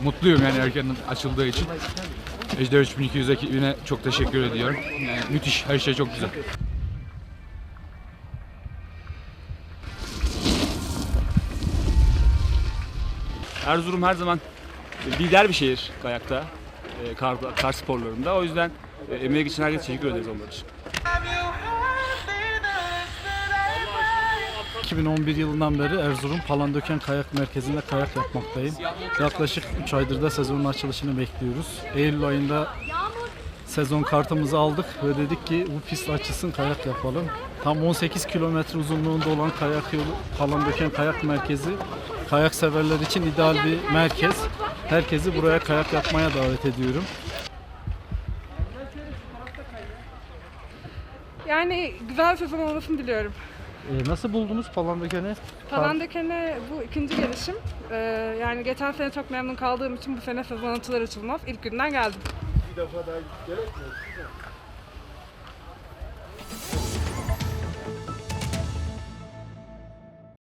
mutluyum yani erken açıldığı için. Ejder 3200 ekibine çok teşekkür ediyorum. Yani müthiş, her şey çok güzel. Erzurum her zaman lider bir şehir kayakta, e, kar, kar sporlarında. O yüzden e, emeği geçen herkese teşekkür ederiz onlar için. 2011 yılından beri Erzurum Palandöken Kayak Merkezi'nde kayak yapmaktayım. Yaklaşık 3 aydır da sezonun açılışını bekliyoruz. Eylül ayında sezon kartımızı aldık ve dedik ki bu pist açılsın kayak yapalım. Tam 18 kilometre uzunluğunda olan kayak yolu Palandöken Kayak Merkezi kayak severler için ideal bir merkez. Herkesi buraya kayak yapmaya davet ediyorum. Yani güzel sezon olmasını diliyorum. Ee, nasıl buldunuz Palandöken'i? Palandöken'e bu ikinci gelişim. Ee, yani geçen sene çok memnun kaldığım için bu sene sezon açılır açılmaz ilk günden geldim.